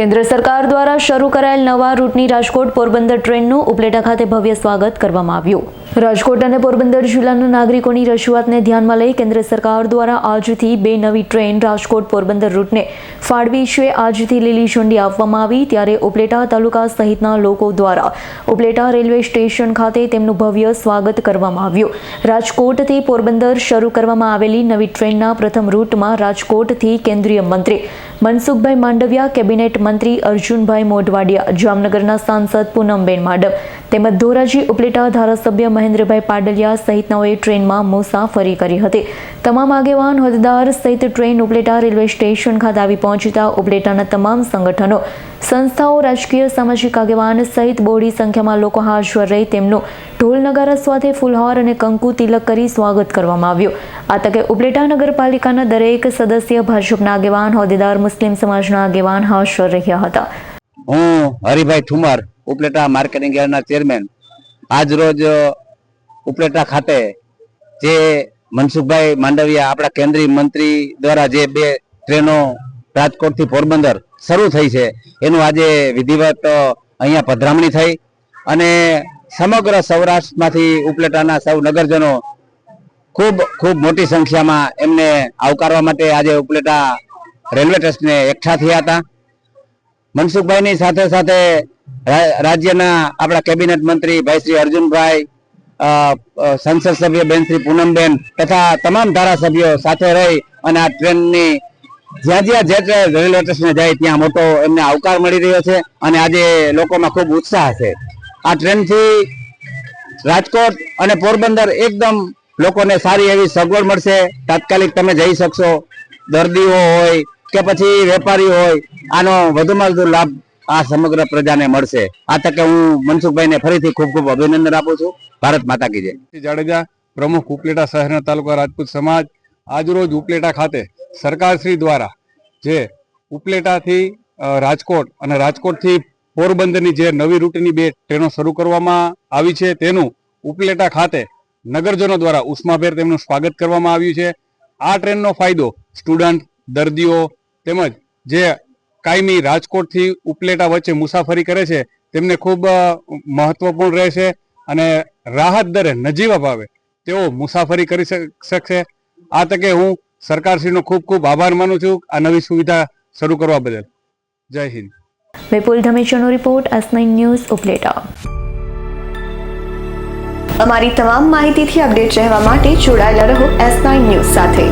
કેન્દ્ર સરકાર દ્વારા શરૂ કરાયેલ નવા રૂટની રાજકોટ પોરબંદર ટ્રેનનું ઉપલેટા ખાતે ભવ્ય સ્વાગત કરવામાં આવ્યું. રાજકોટ અને પોરબંદર જિલ્લાના નાગરિકોની રજૂઆતને ધ્યાનમાં લઈ કેન્દ્ર સરકાર દ્વારા આજથી બે નવી ટ્રેન રાજકોટ પોરબંદર રૂટને ફાળવી છે. આજથી લીલી ઝંડી આપવામાં આવી, ત્યારે ઉપલેટા તાલુકા સહિતના લોકો દ્વારા ઉપલેટા રેલવે સ્ટેશન ખાતે તેમનું ભવ્ય સ્વાગત કરવામાં આવ્યું. રાજકોટથી પોરબંદર શરૂ કરવામાં આવેલી નવી ટ્રેનના પ્રથમ રૂટમાં રાજકોટથી કેન્દ્રીય મંત્રી મનસુખભાઈ માંડવિયા કેબિનેટ મંત્રી અર્જુનભાઈ મોઢવાડિયા જામનગરના સાંસદ પૂનમબેન માડમ તેમજ ધોરાજી ઉપલેટા ધારાસભ્ય મહેન્દ્રભાઈ પાડલિયા સહિતનાઓએ ટ્રેનમાં મુસાફરી કરી હતી. તમામ આગેવાન, હોદ્દેદાર સહિત ટ્રેન ઉપલેટા રેલવે સ્ટેશન ખાતે આવી પહોંચતા ઉપલેટાના તમામ સંગઠનો, સંસ્થાઓ, રાજકીય, સામાજિક આગેવાન સહિત બોડી સંખ્યામાં લોકો હાજર રહી તેમનું ઢોલ નગારા સાથે ફુલહાર અને કંકુ તિલક કરી સ્વાગત કરવામાં આવ્યું. આ તકે ઉપલેટા નગરપાલિકાના દરેક સદસ્ય ભાજપના આગેવાન, હોદ્દેદાર, મુસ્લિમ સમાજના આગેવાન હાજર રહ્યા હતા. હું હરિભાઈ ઠુમર ઉપલેટા માર્કેટિંગ યાર્ડના ચેરમેન આજ રોજ ઉપલેટા ખાતે જે મનસુખભાઈ માંડવિયા આપણા કેન્દ્રીય મંત્રી દ્વારા જે બે ટ્રેનો રાજકોટથી પોરબંદર શરૂ થઈ છે, એનું આજે વિધિવત અહીંયા પધરામણી થઈ અને સમગ્ર સૌરાષ્ટ્રમાંથી ઉપલેટાના સૌ નગરજનો ખૂબ ખૂબ મોટી સંખ્યામાં એમને આવકારવા માટે આજે ઉપલેટા રેલવે ટ્રસ્ટને એકઠા થયા હતા. મનસુખભાઈની સાથે સાથે રાજ્યના આપણા કેબિનેટ મંત્રી ભાઈ શ્રી અર્જુનભાઈ સંસદ સભ્ય બેન શ્રી પૂનમબેન તથા તમામ ધારાસભ્યો સાથે રહી અને આ ટ્રેનની જ્યાં જ્યાં જે રેલવે સ્ટેશને જાય ત્યાં મોટો એમને આવકાર મળી રહ્યો છે અને આજે લોકોમાં ખૂબ ઉત્સાહ છે. આ ટ્રેનથી રાજકોટ અને પોરબંદર એકદમ લોકોને સારી એવી સગવડ મળશે. તાત્કાલિક તમે જઈ શકશો. દર્દીઓ હોય કે પછી વેપારીઓ હોય, આનો વધુમાં વધુ લાભ આ સમગ્ર પ્રજાને મળશે. આ તકે હું મનસુખભાઈને ફરીથી ખૂબ ખૂબ અભિનંદન આપું છું. ભારત માતા કી જાડેજા, પ્રમુખ ઉપલેટા શહેરના તાલુકા રાજપૂત સમાજ, આજરોજ ઉપલેટા ખાતે સરકારશ્રી દ્વારા જે ઉપલેટાથી રાજકોટ અને રાજકોટથી પોરબંદરની જે નવી રૂટની બે ટ્રેનો શરૂ કરવામાં આવી છે, તેનું ઉપલેટા ખાતે નગરજનો દ્વારા ઉષ્માભેર તેમનું સ્વાગત કરવામાં આવ્યું છે. આ ટ્રેનનો ફાયદો સ્ટુડન્ટ, દર્દીઓ તેમજ જે કાયમી રાજકોટથી ઉપલેટા વચ્ચે મુસાફરી કરે છે, તેમને ખૂબ મહત્વપૂર્ણ રહેશે અને રાહત દરે નજીવા ભાવે તેઓ મુસાફરી કરી શકશે. આ તકે હું સરકારશ્રીનો ખૂબ ખૂબ આભાર માનું છું. આ નવી સુવિધા શરૂ કરવા બદલ. જય હિન્દ. વિપુલ ધમેચાનો રિપોર્ટ એસ ન્યૂઝ, ઉપલેટા. અમારી તમામ માહિતીથી અપડેટ રહેવા માટે જોડાયેલા રહો એસ ન્યૂઝ સાથે.